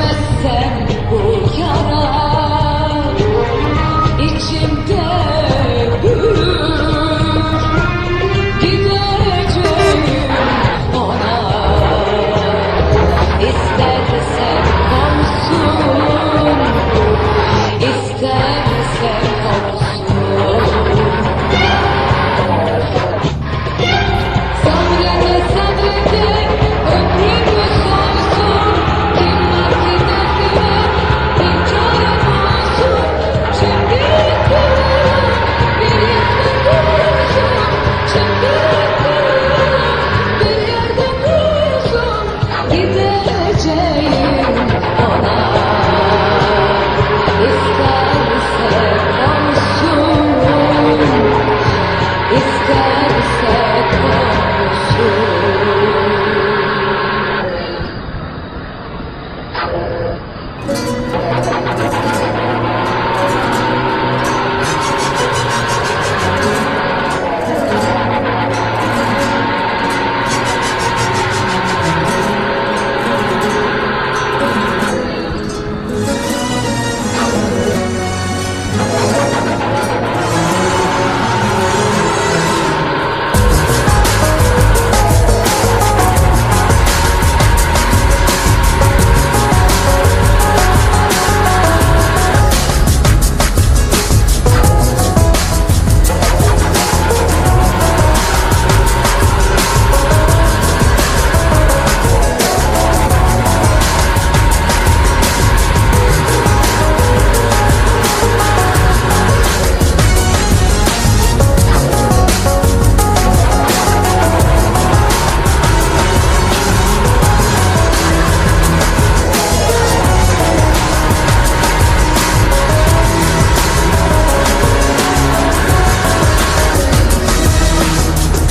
Bitmezse bu yara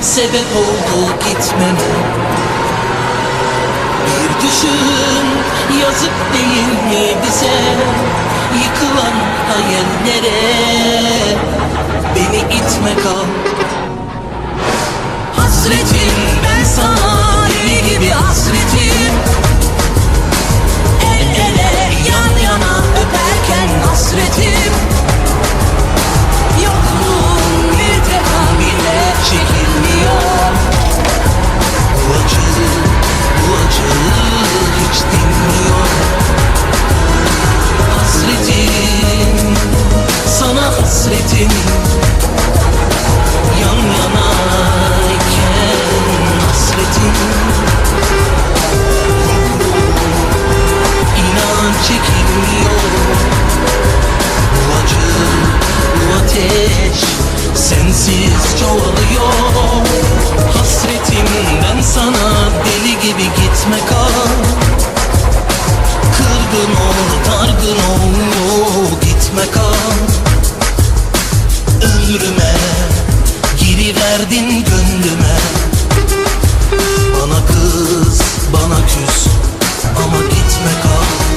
sebep oldu gitmeme. Bir düşün yazık değil mi bize? Yıkılan hayallere Beni itme kal Ömrüme Giriverdin gönlüme. Bana kız, bana küs Ama gitme kal